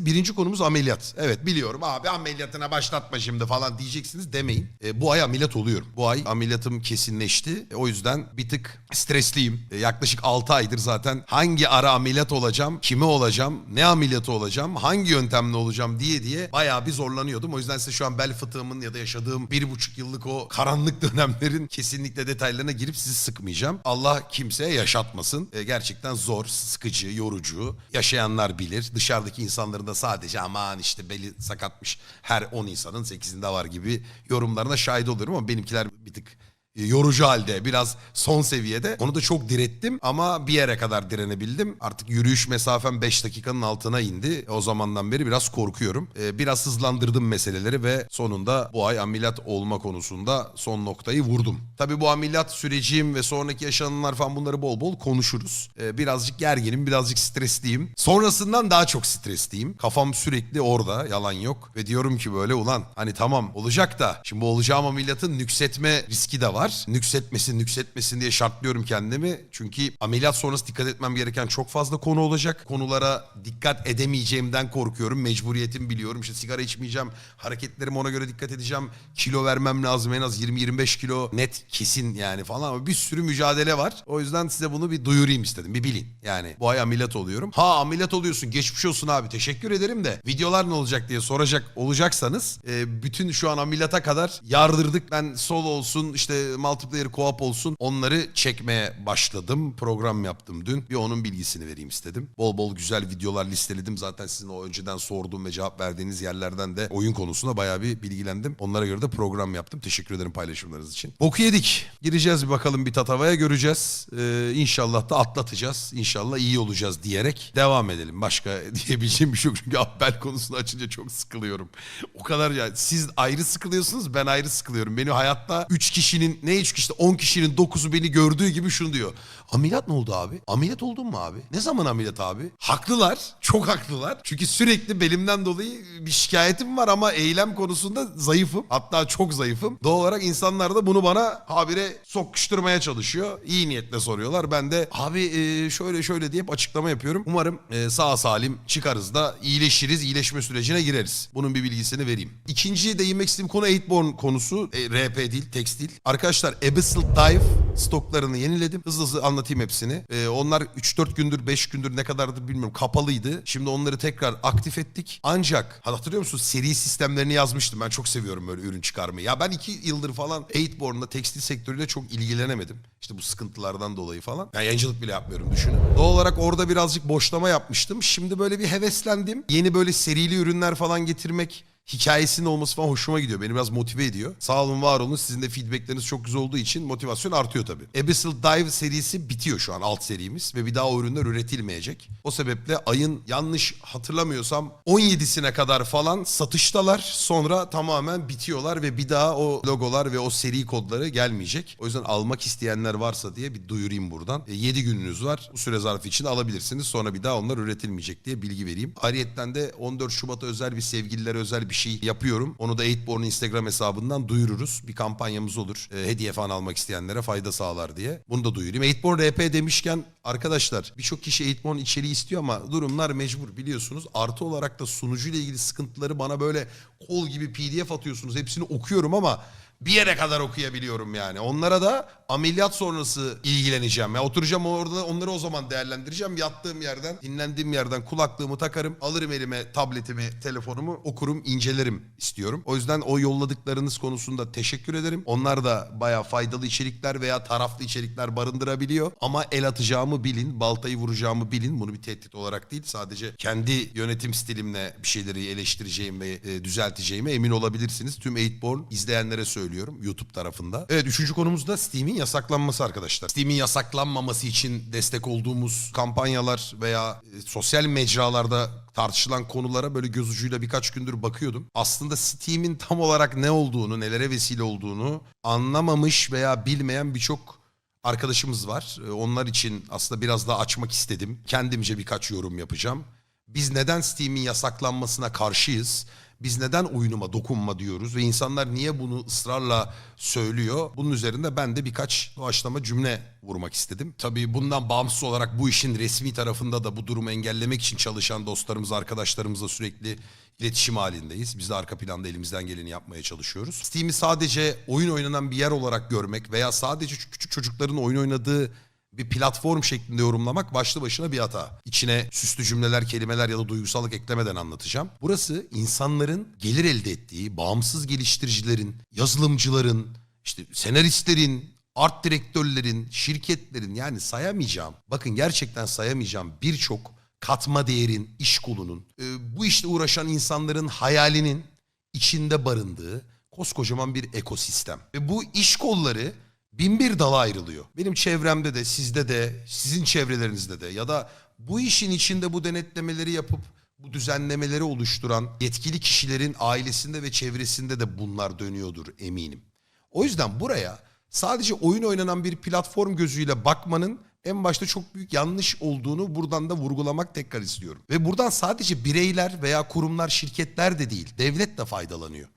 Birinci konumuz ameliyat. Evet biliyorum abi ameliyatına başlatma şimdi falan diyeceksiniz demeyin. E, bu ay ameliyat oluyorum. Bu ay ameliyatım kesinleşti. E, o yüzden bir tık stresliyim. E, yaklaşık 6 aydır zaten hangi ara ameliyat olacağım, kime olacağım, ne ameliyatı olacağım, hangi yöntemle olacağım diye diye bayağı bir zorlanıyordum. O yüzden size şu an bel fıtığımın ya da yaşadığım bir buçuk yıllık o karanlık dönemlerin kesinlikle detaylarına girip sizi sıkmayacağım. Allah kimseye yaşatmasın. E, gerçekten zor, sıkıcı, yorucu. Yaşayanlar bilir. Dışarıdaki insanların da sadece aman işte beli sakatmış her 10 insanın 8'inde var gibi yorumlarına şahit oluyorum ama benimkiler bir tık yorucu halde biraz son seviyede. Onu da çok direttim ama bir yere kadar direnebildim. Artık yürüyüş mesafem 5 dakikanın altına indi. O zamandan beri biraz korkuyorum. Ee, biraz hızlandırdım meseleleri ve sonunda bu ay ameliyat olma konusunda son noktayı vurdum. Tabii bu ameliyat sürecim ve sonraki yaşananlar falan bunları bol bol konuşuruz. Ee, birazcık gerginim, birazcık stresliyim. Sonrasından daha çok stresliyim. Kafam sürekli orada, yalan yok. Ve diyorum ki böyle ulan hani tamam olacak da şimdi bu olacağım ameliyatın nüksetme riski de var. Nüksetmesin, nüksetmesin diye şartlıyorum kendimi. Çünkü ameliyat sonrası dikkat etmem gereken çok fazla konu olacak. Konulara dikkat edemeyeceğimden korkuyorum. Mecburiyetim biliyorum. İşte sigara içmeyeceğim. Hareketlerime ona göre dikkat edeceğim. Kilo vermem lazım. En az 20-25 kilo net kesin yani falan. Ama bir sürü mücadele var. O yüzden size bunu bir duyurayım istedim. Bir bilin. Yani bu ay ameliyat oluyorum. Ha ameliyat oluyorsun. Geçmiş olsun abi. Teşekkür ederim de. Videolar ne olacak diye soracak olacaksanız. e, bütün şu an ameliyata kadar yardırdık. Ben solo olsun işte multiplayer co-op olsun. Onları çekmeye başladım. Program yaptım dün. Bir onun bilgisini vereyim istedim. Bol bol güzel videolar listeledim. Zaten sizin o önceden sorduğum ve cevap verdiğiniz yerlerden de oyun konusunda bayağı bir bilgilendim. Onlara göre de program yaptım. Teşekkür ederim paylaşımlarınız için. Boku yedik. Gireceğiz bir bakalım bir tatavaya göreceğiz. Ee, inşallah da atlatacağız. İnşallah iyi olacağız diyerek devam edelim. Başka diyebileceğim bir şey yok. Çünkü bel konusunu açınca çok sıkılıyorum. O kadar ya siz ayrı sıkılıyorsunuz ben ayrı sıkılıyorum. Benim hayatta 3 kişinin ne 3 kişi 10 kişinin 9'u beni gördüğü gibi şunu diyor. Ameliyat ne oldu abi? Ameliyat oldun mu abi? Ne zaman ameliyat abi? Haklılar. Çok haklılar. Çünkü sürekli belimden dolayı bir şikayetim var ama eylem konusunda zayıfım. Hatta çok zayıfım. Doğal olarak insanlar da bunu bana habire sokuşturmaya çalışıyor. İyi niyetle soruyorlar. Ben de abi e, şöyle şöyle deyip açıklama yapıyorum. Umarım e, sağ salim çıkarız da iyileşiriz. iyileşme sürecine gireriz. Bunun bir bilgisini vereyim. İkinci değinmek istediğim konu Eightborn konusu. E, RP değil, tekstil. Arkadaşlar Abyssal Dive stoklarını yeniledim. Hızlı hızlı anlatayım hepsini. Ee, onlar 3-4 gündür 5 gündür ne kadardır bilmiyorum kapalıydı. Şimdi onları tekrar aktif ettik. Ancak hatırlıyor musunuz seri sistemlerini yazmıştım. Ben çok seviyorum böyle ürün çıkarmayı. Ya ben 2 yıldır falan Eightborn'da tekstil sektörüyle çok ilgilenemedim. İşte bu sıkıntılardan dolayı falan. Yani yayıncılık bile yapmıyorum düşünün. Doğal olarak orada birazcık boşlama yapmıştım. Şimdi böyle bir heveslendim. Yeni böyle serili ürünler falan getirmek hikayesinin olması falan hoşuma gidiyor. Beni biraz motive ediyor. Sağ olun var olun. Sizin de feedbackleriniz çok güzel olduğu için motivasyon artıyor tabii. Abyssal Dive serisi bitiyor şu an alt serimiz ve bir daha o ürünler üretilmeyecek. O sebeple ayın yanlış hatırlamıyorsam 17'sine kadar falan satıştalar. Sonra tamamen bitiyorlar ve bir daha o logolar ve o seri kodları gelmeyecek. O yüzden almak isteyenler varsa diye bir duyurayım buradan. 7 gününüz var. Bu süre zarfı için alabilirsiniz. Sonra bir daha onlar üretilmeyecek diye bilgi vereyim. Ayrıyeten de 14 Şubat'a özel bir sevgililere özel bir şey yapıyorum. Onu da 8born Instagram hesabından duyururuz. Bir kampanyamız olur. E, hediye falan almak isteyenlere fayda sağlar diye. Bunu da duyurayım. 8born RP demişken arkadaşlar birçok kişi 8born içeriği istiyor ama durumlar mecbur biliyorsunuz. Artı olarak da sunucuyla ilgili sıkıntıları bana böyle kol gibi pdf atıyorsunuz. Hepsini okuyorum ama bir yere kadar okuyabiliyorum yani. Onlara da ameliyat sonrası ilgileneceğim. Ya oturacağım orada onları o zaman değerlendireceğim. Yattığım yerden, dinlendiğim yerden kulaklığımı takarım. Alırım elime tabletimi, telefonumu, okurum, incelerim istiyorum. O yüzden o yolladıklarınız konusunda teşekkür ederim. Onlar da bayağı faydalı içerikler veya taraflı içerikler barındırabiliyor. Ama el atacağımı bilin, baltayı vuracağımı bilin. Bunu bir tehdit olarak değil sadece kendi yönetim stilimle bir şeyleri eleştireceğim ve düzelteceğime emin olabilirsiniz. Tüm 8born izleyenlere söylüyorum YouTube tarafında. Evet üçüncü konumuz da Steam'in yasaklanması arkadaşlar. Steam'in yasaklanmaması için destek olduğumuz kampanyalar veya e, sosyal mecralarda tartışılan konulara böyle göz ucuyla birkaç gündür bakıyordum. Aslında Steam'in tam olarak ne olduğunu, nelere vesile olduğunu anlamamış veya bilmeyen birçok arkadaşımız var. Ee, Onlar için aslında biraz daha açmak istedim. Kendimce birkaç yorum yapacağım. Biz neden Steam'in yasaklanmasına karşıyız? Biz neden oyunuma dokunma diyoruz ve insanlar niye bunu ısrarla söylüyor? Bunun üzerinde ben de birkaç doğaçlama cümle vurmak istedim. Tabii bundan bağımsız olarak bu işin resmi tarafında da bu durumu engellemek için çalışan dostlarımız, arkadaşlarımızla sürekli iletişim halindeyiz. Biz de arka planda elimizden geleni yapmaya çalışıyoruz. Steam'i sadece oyun oynanan bir yer olarak görmek veya sadece küçük çocukların oyun oynadığı bir platform şeklinde yorumlamak başlı başına bir hata. İçine süslü cümleler, kelimeler ya da duygusallık eklemeden anlatacağım. Burası insanların gelir elde ettiği, bağımsız geliştiricilerin, yazılımcıların, işte senaristlerin, art direktörlerin, şirketlerin yani sayamayacağım. Bakın gerçekten sayamayacağım birçok katma değerin, iş kolunun, e, bu işte uğraşan insanların hayalinin içinde barındığı koskocaman bir ekosistem. Ve bu iş kolları bin bir dala ayrılıyor. Benim çevremde de, sizde de, sizin çevrelerinizde de ya da bu işin içinde bu denetlemeleri yapıp bu düzenlemeleri oluşturan yetkili kişilerin ailesinde ve çevresinde de bunlar dönüyordur eminim. O yüzden buraya sadece oyun oynanan bir platform gözüyle bakmanın en başta çok büyük yanlış olduğunu buradan da vurgulamak tekrar istiyorum. Ve buradan sadece bireyler veya kurumlar, şirketler de değil, devlet de faydalanıyor.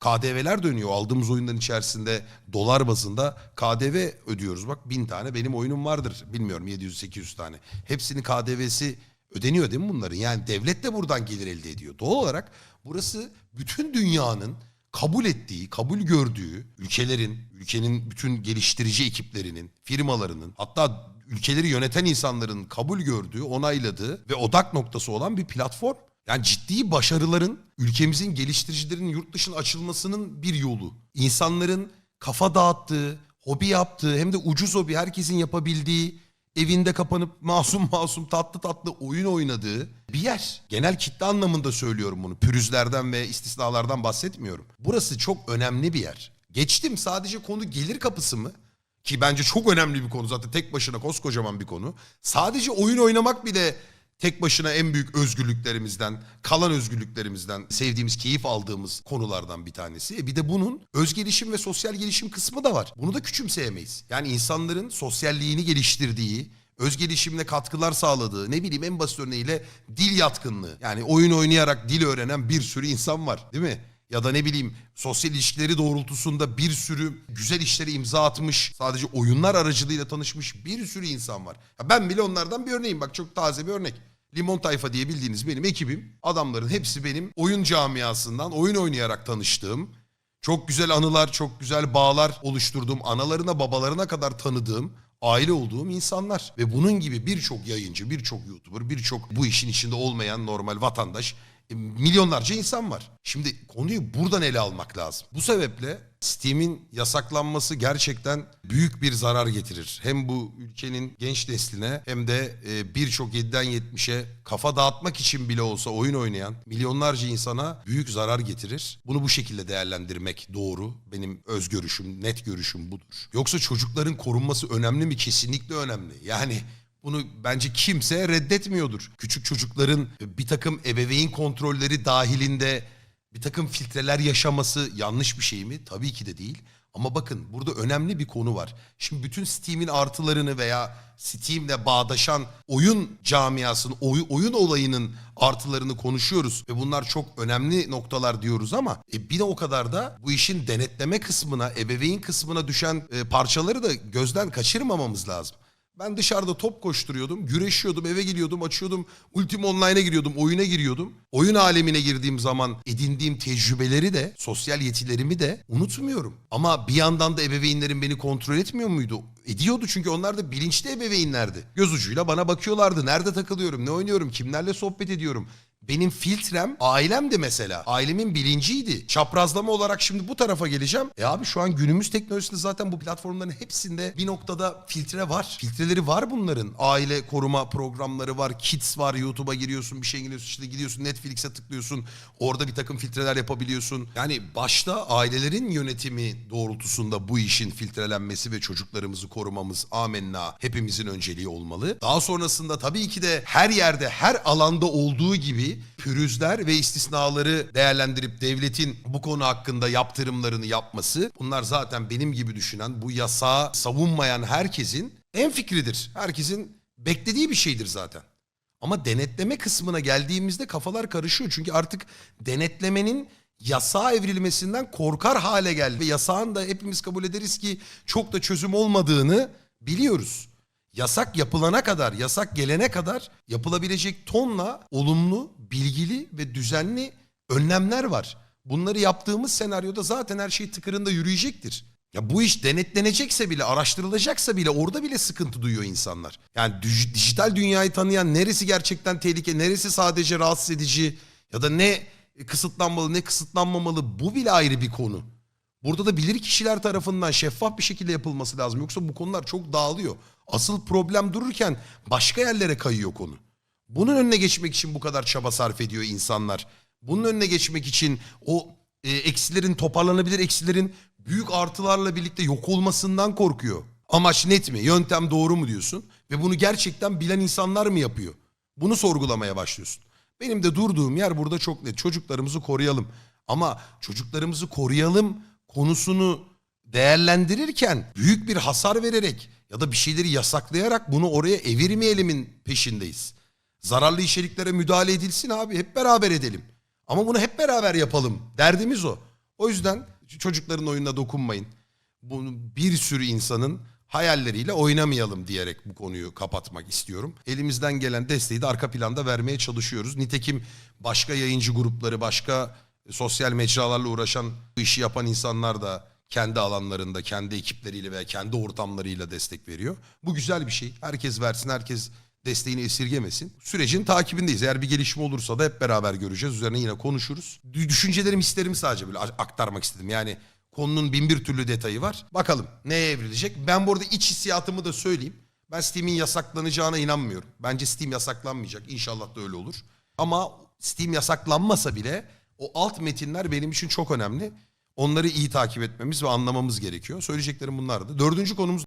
KDV'ler dönüyor. Aldığımız oyunların içerisinde dolar bazında KDV ödüyoruz. Bak bin tane benim oyunum vardır. Bilmiyorum 700-800 tane. Hepsinin KDV'si ödeniyor değil mi bunların? Yani devlet de buradan gelir elde ediyor. Doğal olarak burası bütün dünyanın kabul ettiği, kabul gördüğü ülkelerin, ülkenin bütün geliştirici ekiplerinin, firmalarının hatta ülkeleri yöneten insanların kabul gördüğü, onayladığı ve odak noktası olan bir platform. Yani ciddi başarıların ülkemizin geliştiricilerin yurt dışına açılmasının bir yolu. İnsanların kafa dağıttığı, hobi yaptığı hem de ucuz hobi herkesin yapabildiği, evinde kapanıp masum masum tatlı tatlı oyun oynadığı bir yer. Genel kitle anlamında söylüyorum bunu. Pürüzlerden ve istisnalardan bahsetmiyorum. Burası çok önemli bir yer. Geçtim sadece konu gelir kapısı mı? Ki bence çok önemli bir konu zaten tek başına koskocaman bir konu. Sadece oyun oynamak bile tek başına en büyük özgürlüklerimizden, kalan özgürlüklerimizden, sevdiğimiz, keyif aldığımız konulardan bir tanesi. E bir de bunun öz gelişim ve sosyal gelişim kısmı da var. Bunu da küçümseyemeyiz. Yani insanların sosyalliğini geliştirdiği, öz gelişimine katkılar sağladığı, ne bileyim en basit örneğiyle dil yatkınlığı. Yani oyun oynayarak dil öğrenen bir sürü insan var değil mi? Ya da ne bileyim sosyal ilişkileri doğrultusunda bir sürü güzel işlere imza atmış, sadece oyunlar aracılığıyla tanışmış bir sürü insan var. Ya ben bile onlardan bir örneğim bak çok taze bir örnek. Limon Tayfa diye bildiğiniz benim ekibim. Adamların hepsi benim oyun camiasından oyun oynayarak tanıştığım, çok güzel anılar, çok güzel bağlar oluşturduğum, analarına babalarına kadar tanıdığım, aile olduğum insanlar. Ve bunun gibi birçok yayıncı, birçok YouTuber, birçok bu işin içinde olmayan normal vatandaş milyonlarca insan var. Şimdi konuyu buradan ele almak lazım. Bu sebeple Steam'in yasaklanması gerçekten büyük bir zarar getirir. Hem bu ülkenin genç nesline hem de e, birçok 7'den 70'e kafa dağıtmak için bile olsa oyun oynayan milyonlarca insana büyük zarar getirir. Bunu bu şekilde değerlendirmek doğru. Benim öz görüşüm, net görüşüm budur. Yoksa çocukların korunması önemli mi? Kesinlikle önemli. Yani bunu bence kimse reddetmiyordur. Küçük çocukların bir takım ebeveyn kontrolleri dahilinde bir takım filtreler yaşaması yanlış bir şey mi? Tabii ki de değil. Ama bakın burada önemli bir konu var. Şimdi bütün Steam'in artılarını veya Steam'le bağdaşan oyun camiasının, oy- oyun olayının artılarını konuşuyoruz. Ve bunlar çok önemli noktalar diyoruz ama e, bir de o kadar da bu işin denetleme kısmına, ebeveyn kısmına düşen e, parçaları da gözden kaçırmamamız lazım. Ben dışarıda top koşturuyordum, güreşiyordum, eve geliyordum, açıyordum, Ultima Online'a giriyordum, oyuna giriyordum. Oyun alemine girdiğim zaman edindiğim tecrübeleri de, sosyal yetilerimi de unutmuyorum. Ama bir yandan da ebeveynlerim beni kontrol etmiyor muydu? Ediyordu çünkü onlar da bilinçli ebeveynlerdi. Göz ucuyla bana bakıyorlardı. Nerede takılıyorum, ne oynuyorum, kimlerle sohbet ediyorum. Benim filtrem ailem de mesela. Ailemin bilinciydi. Çaprazlama olarak şimdi bu tarafa geleceğim. E abi şu an günümüz teknolojisinde zaten bu platformların hepsinde bir noktada filtre var. Filtreleri var bunların. Aile koruma programları var. Kids var. YouTube'a giriyorsun bir şey giriyorsun. işte gidiyorsun Netflix'e tıklıyorsun. Orada bir takım filtreler yapabiliyorsun. Yani başta ailelerin yönetimi doğrultusunda bu işin filtrelenmesi ve çocuklarımızı korumamız amenna hepimizin önceliği olmalı. Daha sonrasında tabii ki de her yerde her alanda olduğu gibi pürüzler ve istisnaları değerlendirip devletin bu konu hakkında yaptırımlarını yapması bunlar zaten benim gibi düşünen bu yasağı savunmayan herkesin en fikridir. Herkesin beklediği bir şeydir zaten. Ama denetleme kısmına geldiğimizde kafalar karışıyor. Çünkü artık denetlemenin yasağa evrilmesinden korkar hale geldi. Ve yasağın da hepimiz kabul ederiz ki çok da çözüm olmadığını biliyoruz. Yasak yapılana kadar, yasak gelene kadar yapılabilecek tonla olumlu, bilgili ve düzenli önlemler var. Bunları yaptığımız senaryoda zaten her şey tıkırında yürüyecektir. Ya bu iş denetlenecekse bile, araştırılacaksa bile orada bile sıkıntı duyuyor insanlar. Yani dij- dijital dünyayı tanıyan neresi gerçekten tehlike, neresi sadece rahatsız edici ya da ne kısıtlanmalı, ne kısıtlanmamalı bu bile ayrı bir konu. Burada da bilir kişiler tarafından şeffaf bir şekilde yapılması lazım. Yoksa bu konular çok dağılıyor. Asıl problem dururken başka yerlere kayıyor konu. Bunun önüne geçmek için bu kadar çaba sarf ediyor insanlar. Bunun önüne geçmek için o e, eksilerin toparlanabilir eksilerin büyük artılarla birlikte yok olmasından korkuyor. Amaç net mi? Yöntem doğru mu diyorsun? Ve bunu gerçekten bilen insanlar mı yapıyor? Bunu sorgulamaya başlıyorsun. Benim de durduğum yer burada çok net. Çocuklarımızı koruyalım. Ama çocuklarımızı koruyalım konusunu değerlendirirken büyük bir hasar vererek ya da bir şeyleri yasaklayarak bunu oraya evirmeyelimin peşindeyiz. Zararlı içeriklere müdahale edilsin abi hep beraber edelim. Ama bunu hep beraber yapalım. Derdimiz o. O yüzden çocukların oyununa dokunmayın. Bunu bir sürü insanın hayalleriyle oynamayalım diyerek bu konuyu kapatmak istiyorum. Elimizden gelen desteği de arka planda vermeye çalışıyoruz. Nitekim başka yayıncı grupları, başka sosyal mecralarla uğraşan işi yapan insanlar da kendi alanlarında, kendi ekipleriyle veya kendi ortamlarıyla destek veriyor. Bu güzel bir şey. Herkes versin, herkes desteğini esirgemesin. Sürecin takibindeyiz. Eğer bir gelişme olursa da hep beraber göreceğiz. Üzerine yine konuşuruz. Dü- Düşüncelerimi, hislerimi sadece böyle aktarmak istedim. Yani konunun bin bir türlü detayı var. Bakalım neye evrilecek. Ben bu arada iç hissiyatımı da söyleyeyim. Ben Steam'in yasaklanacağına inanmıyorum. Bence Steam yasaklanmayacak. İnşallah da öyle olur. Ama Steam yasaklanmasa bile o alt metinler benim için çok önemli. Onları iyi takip etmemiz ve anlamamız gerekiyor. Söyleyeceklerim bunlardı. Dördüncü konumuz